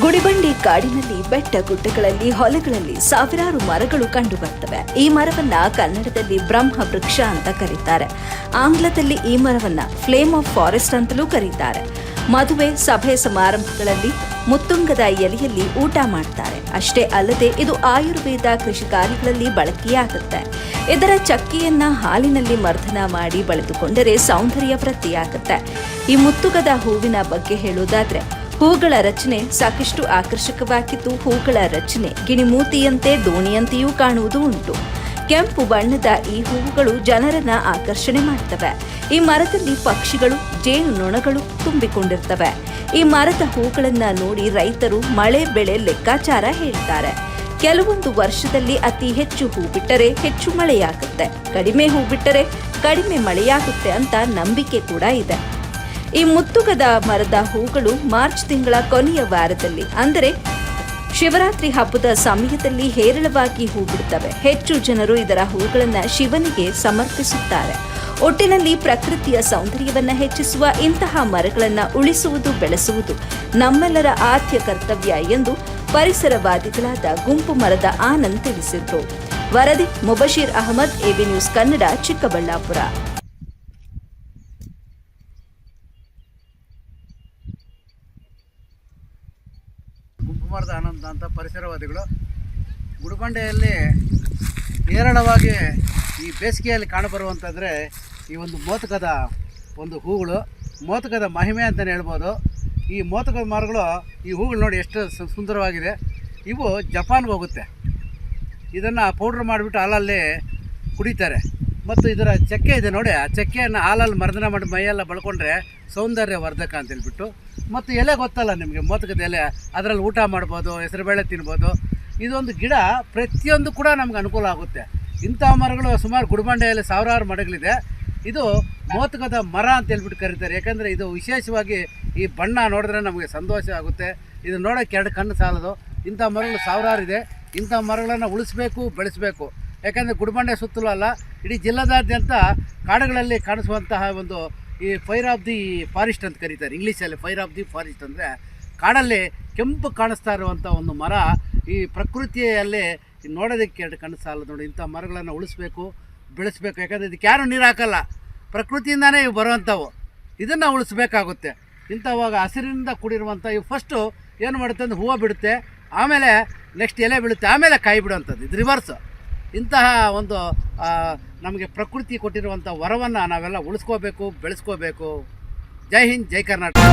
ಗುಡಿಬಂಡಿ ಕಾಡಿನಲ್ಲಿ ಬೆಟ್ಟ ಗುಡ್ಡಗಳಲ್ಲಿ ಹೊಲಗಳಲ್ಲಿ ಸಾವಿರಾರು ಮರಗಳು ಕಂಡು ಬರ್ತವೆ ಈ ಮರವನ್ನ ಕನ್ನಡದಲ್ಲಿ ಬ್ರಹ್ಮ ವೃಕ್ಷ ಅಂತ ಕರೀತಾರೆ. ಆಂಗ್ಲದಲ್ಲಿ ಈ ಮರವನ್ನ ಫ್ಲೇಮ್ ಆಫ್ ಫಾರೆಸ್ಟ್ ಅಂತಲೂ ಕರೀತಾರೆ. ಮದುವೆ, ಸಭೆ ಸಮಾರಂಭಗಳಲ್ಲಿ ಮುತ್ತುಂಗದ ಎಲೆಯಲ್ಲಿ ಊಟ ಮಾಡ್ತಾರೆ. ಅಷ್ಟೇ ಅಲ್ಲದೆ ಇದು ಆಯುರ್ವೇದ ಕೃಷಿ ಕಾರ್ಯಗಳಲ್ಲಿ ಬಳಕೆಯಾಗುತ್ತೆ. ಇದರ ಚಕ್ಕಿಯನ್ನ ಹಾಲಿನಲ್ಲಿ ಮರ್ದನ ಮಾಡಿ ಬಳಿದುಕೊಂಡರೆ ಸೌಂದರ್ಯ ವೃತ್ತಿಯಾಗುತ್ತೆ ಈ ಮುತ್ತುಗದ ಹೂವಿನ ಬಗ್ಗೆ ಹೇಳೋದಾದ್ರೆ ಹೂಗಳ ರಚನೆ ಸಾಕಷ್ಟು ಆಕರ್ಷಕವಾಗಿದ್ದು, ಹೂಗಳ ರಚನೆ ಗಿಣಿಮೂತಿಯಂತೆ ದೋಣಿಯಂತೆಯೂ ಕಾಣುವುದು ಉಂಟು. ಕೆಂಪು ಬಣ್ಣದ ಈ ಹೂವುಗಳು ಜನರನ್ನ ಆಕರ್ಷಣೆ ಮಾಡ್ತವೆ. ಈ ಮರದಲ್ಲಿ ಪಕ್ಷಿಗಳು, ಜೇನು ನೊಣಗಳು ತುಂಬಿಕೊಂಡಿರ್ತವೆ. ಈ ಮರದ ಹೂಗಳನ್ನ ನೋಡಿ ರೈತರು ಮಳೆ ಬೆಳೆ ಲೆಕ್ಕಾಚಾರ ಹೇಳ್ತಾರೆ. ಕೆಲವೊಂದು ವರ್ಷದಲ್ಲಿ ಅತಿ ಹೆಚ್ಚು ಹೂ ಬಿಟ್ಟರೆ ಹೆಚ್ಚು ಮಳೆಯಾಗುತ್ತೆ. ಕಡಿಮೆ ಹೂ ಬಿಟ್ಟರೆ ಕಡಿಮೆ ಮಳೆಯಾಗುತ್ತೆ ಅಂತ ನಂಬಿಕೆ ಕೂಡ ಇದೆ. ಈ ಮುತ್ತುಗದ ಮರದ ಹೂಗಳು ಮಾರ್ಚ್ ತಿಂಗಳ ಕೊನೆಯ ವಾರದಲ್ಲಿ, ಅಂದರೆ ಶಿವರಾತ್ರಿ ಹಬ್ಬದ ಸಮಯದಲ್ಲಿ ಹೇರಳವಾಗಿ ಹೂ ಬಿಡುತ್ತವೆ ಹೆಚ್ಚು ಜನರು ಇದರ ಹೂಗಳನ್ನು ಶಿವನಿಗೆ ಸಮರ್ಪಿಸುತ್ತಾರೆ. ಒಟ್ಟಿನಲ್ಲಿ ಪ್ರಕೃತಿಯ ಸೌಂದರ್ಯವನ್ನು ಹೆಚ್ಚಿಸುವ ಇಂತಹ ಮರಗಳನ್ನು ಉಳಿಸುವುದು, ಬೆಳೆಸುವುದು ನಮ್ಮೆಲ್ಲರ ಆದ್ಯ ಕರ್ತವ್ಯ ಎಂದು ಪರಿಸರವಾದಿಗಳಾದ ಗುಂಪು ಮರದ ಆನಂದ್ ತಿಳಿಸಿದರು. ವರದಿ, ಮುಬಶೀರ್ ಅಹಮದ್ ಎಬಿ ನ್ಯೂಸ್ ಕನ್ನಡ, ಚಿಕ್ಕಬಳ್ಳಾಪುರ. ಆನಂದ ಅಂತ ಪರಿಸರವಾದಿಗಳು. ಗುಡಿಬಂಡೆಯಲ್ಲಿ ಹೇರಳವಾಗಿ ಈ ಬೇಸಿಗೆಯಲ್ಲಿ ಕಾಣಬರುವಂತಂದರೆ ಈ ಒಂದು ಮೋತಕದ ಒಂದು ಹೂಗಳು. ಮೋತಕದ ಮಹಿಮೆ ಅಂತಲೇ ಹೇಳ್ಬೋದು. ಈ ಮೋತಕದ ಮರಗಳು, ಈ ಹೂಗಳು ನೋಡಿ ಎಷ್ಟು ಸುಂದರವಾಗಿದೆ. ಇವು ಜಪಾನ್ಗೆ ಹೋಗುತ್ತೆ. ಇದನ್ನು ಪೌಡ್ರ್ ಮಾಡಿಬಿಟ್ಟು ಅಲ್ಲಲ್ಲಿ ಕುಡಿತಾರೆ. ಮತ್ತು ಇದರ ಚಕ್ಕೆ ಇದೆ ನೋಡಿ, ಆ ಚಕ್ಕೆಯನ್ನು ಹಾಲಲ್ಲಿ ಮರ್ದನ ಮಾಡಿ ಮೈಯೆಲ್ಲ ಬಳ್ಕೊಂಡ್ರೆ ಸೌಂದರ್ಯ ವರ್ಧಕ ಅಂತ ಹೇಳ್ಬಿಟ್ಟು. ಮತ್ತು ಎಲೆ ಗೊತ್ತಲ್ಲ ನಿಮಗೆ, ಮೋತಕದ ಎಲೆ, ಅದರಲ್ಲಿ ಊಟ ಮಾಡ್ಬೋದು, ಹೆಸರುಬೇಳೆ ತಿನ್ಬೋದು. ಇದೊಂದು ಗಿಡ ಪ್ರತಿಯೊಂದು ಕೂಡ ನಮ್ಗೆ ಅನುಕೂಲ ಆಗುತ್ತೆ. ಇಂಥ ಮರಗಳು ಸುಮಾರು ಗುಡಿಬಂಡೆಯಲ್ಲಿ ಸಾವಿರಾರು ಮರಗಳಿದೆ. ಇದು ಮೋತಕದ ಮರ ಅಂತ ಹೇಳ್ಬಿಟ್ಟು ಕರೀತಾರೆ. ಯಾಕಂದರೆ ಇದು ವಿಶೇಷವಾಗಿ ಈ ಬಣ್ಣ ನೋಡಿದ್ರೆ ನಮಗೆ ಸಂತೋಷ ಆಗುತ್ತೆ. ಇದು ನೋಡೋಕ್ಕೆ ಎರಡು ಕಣ್ಣು ಸಾಲದು. ಇಂಥ ಮರಗಳು ಸಾವಿರಾರು ಇದೆ. ಇಂಥ ಮರಗಳನ್ನು ಉಳಿಸ್ಬೇಕು, ಬೆಳೆಸಬೇಕು. ಯಾಕಂದರೆ ಗುಡಿಬಂಡೆ ಸುತ್ತಲೂ ಅಲ್ಲ, ಇಡೀ ಜಿಲ್ಲಾದಾದ್ಯಂತ ಕಾಡುಗಳಲ್ಲಿ ಕಾಣಿಸುವಂತಹ ಒಂದು ಈ ಫೈರ್ ಆಫ್ ದಿ ಫಾರೆಸ್ಟ್ ಅಂತ ಕರೀತಾರೆ. ಇಂಗ್ಲೀಷಲ್ಲಿ ಫೈರ್ ಆಫ್ ದಿ ಫಾರೆಸ್ಟ್ ಅಂದರೆ ಕಾಡಲ್ಲಿ ಕೆಂಪು ಕಾಣಿಸ್ತಾ ಇರುವಂಥ ಒಂದು ಮರ ಈ ಪ್ರಕೃತಿಯಲ್ಲಿ ನೋಡೋದಕ್ಕೆ ಎರಡು ಕಣ್ಣು ಸಾಲದು ನೋಡಿ, ಇಂಥ ಮರಗಳನ್ನು ಉಳಿಸ್ಬೇಕು, ಬೆಳೆಸ್ಬೇಕು. ಯಾಕಂದರೆ ಇದಕ್ಕೆ ಯಾರು ನೀರು ಹಾಕಲ್ಲ. ಪ್ರಕೃತಿಯಿಂದನೇ ಇವು ಬರುವಂಥವು. ಇದನ್ನು ಉಳಿಸ್ಬೇಕಾಗುತ್ತೆ. ಇಂಥವಾಗ ಹಸಿರಿನಿಂದ ಕೂಡಿರುವಂಥ ಇವು ಫಸ್ಟು ಏನು ಮಾಡುತ್ತೆ ಅಂದರೆ ಹೂವು ಬಿಡುತ್ತೆ, ಆಮೇಲೆ ನೆಕ್ಸ್ಟ್ ಎಲೆ ಬೀಳುತ್ತೆ, ಆಮೇಲೆ ಕಾಯಿ ಬಿಡುವಂಥದ್ದು. ಇದು ರಿವರ್ಸು ಇಂತಹ ಒಂದು ನಮಗೆ ಪ್ರಕೃತಿ ಕೊಟ್ಟಿರುವಂಥ ವರವನ್ನು ನಾವೆಲ್ಲ ಉಳಿಸ್ಕೋಬೇಕು ಬೆಳೆಸ್ಕೋಬೇಕು. ಜೈ ಹಿಂದ್ ಜೈ ಕರ್ನಾಟಕ.